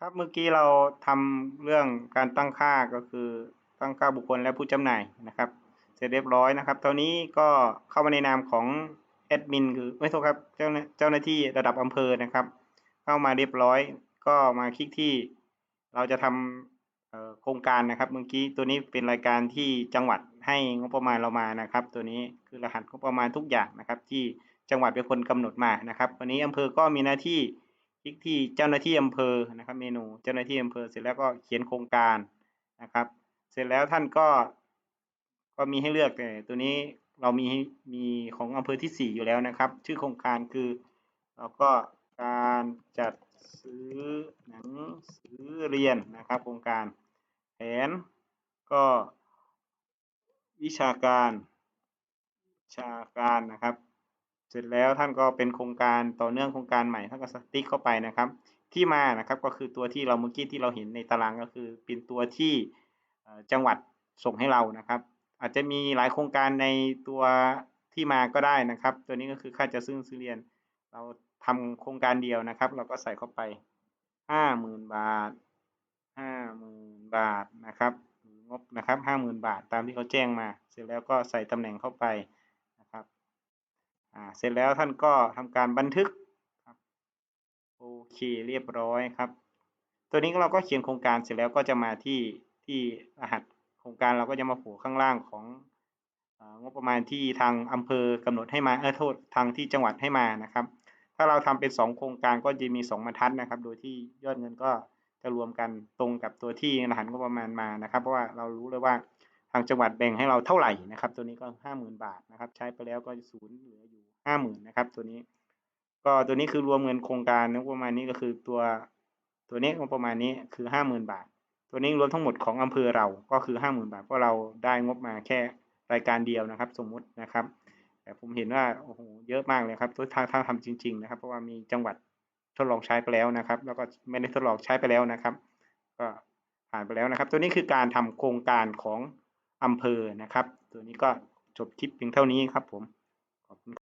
ครับเมื่อกี้เราทำเรื่องการตั้งค่าก็คือตั้งค่าบุคคลและผู้จำหน่ายนะครับ เสร็จเรียบร้อยนะครับตอนนี้ก็เข้ามาในนามของแอดมินคือไม่โทษครับเจ้าเจ้าหน้าที่ระดับอำเภอนะครับ เข้ามาเรียบร้อย ก็มาคลิกที่เราจะทำเอ่อโครงการนะครับ เมื่อกี้ตัวนี้เป็นรายการที่จังหวัดให้งบประมาณเรามานะครับ ตัวนี้คือรหัสงบประมาณทุกอย่างนะครับ ที่จังหวัดเป็นคนกำหนดมานะครับ วันนี้อำเภอก็มีหน้าที่ ลิกที่เจ้าหน้าที่อำเภอนะครับเมนูเจ้าหน้าที่อำเภอเสร็จแล้วก็เขียนโครงการนะครับ เสร็จแล้วท่านก็ก็มีให้เลือกแต่ตัวนี้เรามีมีของอำเภอที่สี่อยู่แล้วนะครับ ชื่อโครงการคือเราก็การจัดซื้อหนังสือเรียนนะครับ โครงการแผนก็วิชาการวิชาการนะครับ เสร็จแล้วท่านก็เป็นโครงการต่อเนื่องโครงการใหม่ท่านก็สติ๊กเข้าไปนะครับ ที่มานะครับก็คือตัวที่เราเมื่อกี้ที่เราเห็นในตารางก็คือเป็นตัวที่จังหวัดส่งให้เรานะครับ อาจจะมีหลายโครงการในตัวที่มาก็ได้นะครับ ตัวนี้ก็คือค่าจะซื้อหนังสือเรียน เราทำโครงการเดียวนะครับ เราก็ใส่เข้าไปห้าหมื่นบาทห้าหมื่นบาทนะครับงบนะครับห้าหมื่นบาทตามที่เขาแจ้งมา เสร็จแล้วก็ใส่ตำแหน่งเข้าไป อ่าเสร็จแล้วท่านก็ทำการบันทึกครับโอเคเรียบร้อยครับ ตัวนี้เราก็เขียนโครงการเสร็จแล้วก็จะมาที่ที่รหัสโครงการเราก็จะมาโผล่ข้างล่างของอองบประมาณที่ทางอำเภอกำหนดให้มาเออโทษทางที่จังหวัดให้มานะครับ ถ้าเราทำเป็นสองโครงการก็จะมีสองบรรทัดนะครับ โดยที่ยอดเงินก็จะรวมกันตรงกับตัวที่รหัสงบประมาณมานะครับ เพราะว่าเรารู้เลยว่าางจังหวัดแบ่งให้เราเท่าไหร่นะครับ ตัวนี้ก็ห้าหมื่นบาทนะครับ ใช้ไปแล้วก็ศูนย์เหลืออยู่ห้าหมื่นนะครับ ตัวนี้ ก็ตัวนี้คือรวมเงินโครงการงบประมาณนี้ก็คือตัวตัวนี้งบประมาณนี้คือห้าหมื่นบาท ตัวนี้รวมทั้งหมดของอำเภอเราก็คือห้าหมื่นบาทเพราะเราได้งบมาแค่รายการเดียวนะครับ สมมุตินะครับ แต่ผมเห็นว่าโอ้โหเยอะมากเลยครับตัวทางทางทำจริง ๆ นะครับ เพราะว่ามีจังหวัดทดลองใช้ไปแล้วนะครับ แล้วก็ไม่ได้ทดลองใช้ไปแล้วนะครับ ก็ผ่านไปแล้วนะครับ ตัวนี้คือการทำโครงการของ อำเภอนะครับ ตัวนี้ก็จบคลิปเพียงเท่านี้ครับผม ขอบคุณ